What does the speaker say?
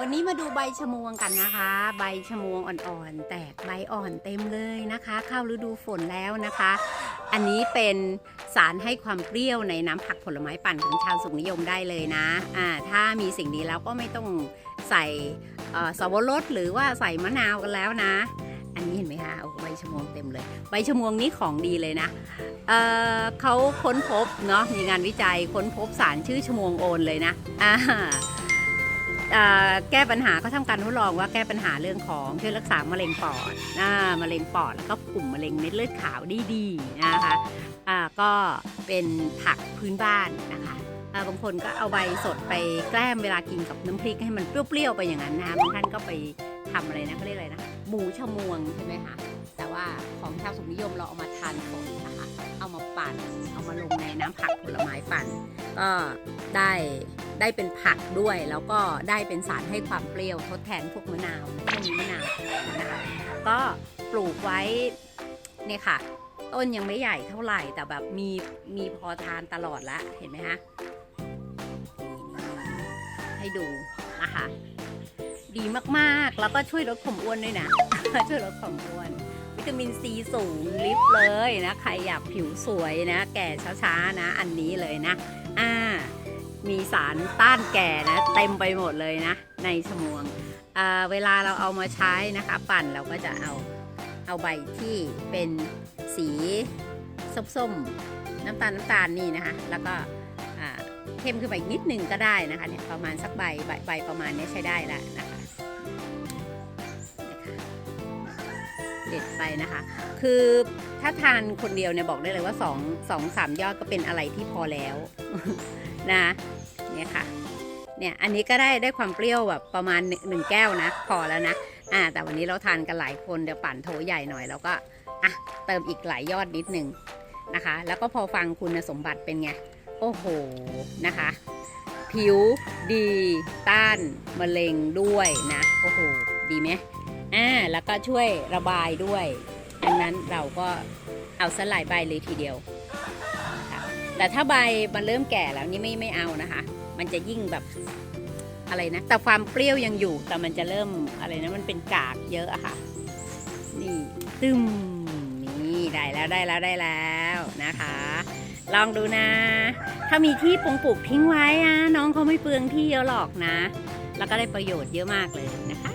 วันนี้มาดูใบชะมวงกันนะคะ ใบชะมวงอ่อนๆ แตกใบอ่อนเต็มเลยนะคะ เข้าฤดูฝนแล้วนะคะ อันนี้เป็นสารให้ความเปรี้ยวในน้ำผักผลไม้ปั่นของชาวสุขนิยมได้เลยนะอ่าถ้ามีสิ่งนี้แล้วก็ไม่ต้องใส่สวรสหรือว่าใส่มะนาวกันแล้วนะ อันนี้เห็นไหมคะโอ้ใบชะมวงเต็มเลย ใบชะมวงนี้ของดีเลยนะเออเขาค้นพบเนาะมีงานวิจัยค้นพบสารชื่อชะมวงโอนเลยนะอ่า แก้ปัญหาเขาทำการทดลองว่าแก้ปัญหาเรื่องของช่วยรักษามะเร็งปอดมะเร็งปอดแล้วก็กลุ่มมะเร็งเม็ดเลือดขาวได้ดีนะคะก็เป็นผักพื้นบ้านนะคะบางคนก็เอาใบสดไปแกล้มเวลากินกับน้ำพริกให้มันเปรี้ยวๆไปอย่างนั้นนะบางท่านก็ไปทำอะไรนะเขาเรียกอะไรนะหมูชะมวงใช่ไหมคะแต่ว่าของชาวสุนิยมเราเอามาทานสดนะคะเอา ปั่น เอามาลงในน้ำผักผลไม้ปั่น ก็ได้ได้เป็นผักด้วย แล้วก็ได้เป็นสารให้ความเปรี้ยวทดแทนพวกมะนาวพวกนี้มะนาวนะคะก็ปลูกไว้เนี่ยค่ะ ต้นยังไม่ใหญ่เท่าไหร่แต่แบบมีมีพอทานตลอดละเห็นไหมคะให้ดูนะคะดีมากๆ แล้วก็ช่วยลดความอ้วนด้วยนะ ช่วยลดความอ้วน ตามินซีสูงลิฟต์เลยนะ ใครอยากผิวสวยนะ แก่ช้าๆนะ อันนี้เลยนะ อ่า มีสารต้านแก่นะ เต็มไปหมดเลยนะ ในชมวง อ่า เวลาเราเอามาใช้นะคะ ปั่นเราก็จะเอาเอาใบที่เป็นสีส้มๆ น้ำตาลน้ำตาลนี่นะคะ แล้วก็เข้มขึ้นไปอีกนิดนึงก็ได้นะคะเนี่ยประมาณสักใบใบประมาณนี้ใช้ได้แล้วนะคะ เด็ดไปนะคะ คือถ้าทานคนเดียวเนี่ยบอกได้เลยว่า2องสองสามยอดก็เป็นอะไรที่พอแล้วนะเนี่ยค่ะเนี่ยอันนี้ก็ได้ได้ความเปรี้ยวแบบประมาณหนึ่งหนึ่งแก้วนะ พอแล้วนะอ่าแต่วันนี้เราทานกันหลายคนเดี๋ยวปั่นโถใหญ่หน่อยแล้วก็อะเติมอีกหลายยอดนิดนึงนะคะ แล้วก็พอฟังคุณสมบัติเป็นไง โอ้โหนะคะ ผิวดีต้านมะเร็งด้วยนะ โอ้โห ดีไหม อ่าแล้วก็ช่วยระบายด้วยดังนั้นเราก็เอาสลายใบเลยทีเดียวค่ะแต่ถ้าใบมันเริ่มแก่แล้วนี่ไม่ไม่เอานะคะ มันจะยิ่งแบบอะไรนะ แต่ความเปรี้ยวยังอยู่ แต่มันจะเริ่มอะไรนะ มันเป็นกากเยอะอะค่ะ นี่ตึมนี่ได้แล้วได้แล้วได้แล้วนะคะ ลองดูนะ ถ้ามีที่ปลูกปลูกทิ้งไว้อะน้องเขาไม่เปลืองที่เยอะหรอกนะ แล้วก็ได้ประโยชน์เยอะมากเลยนะคะ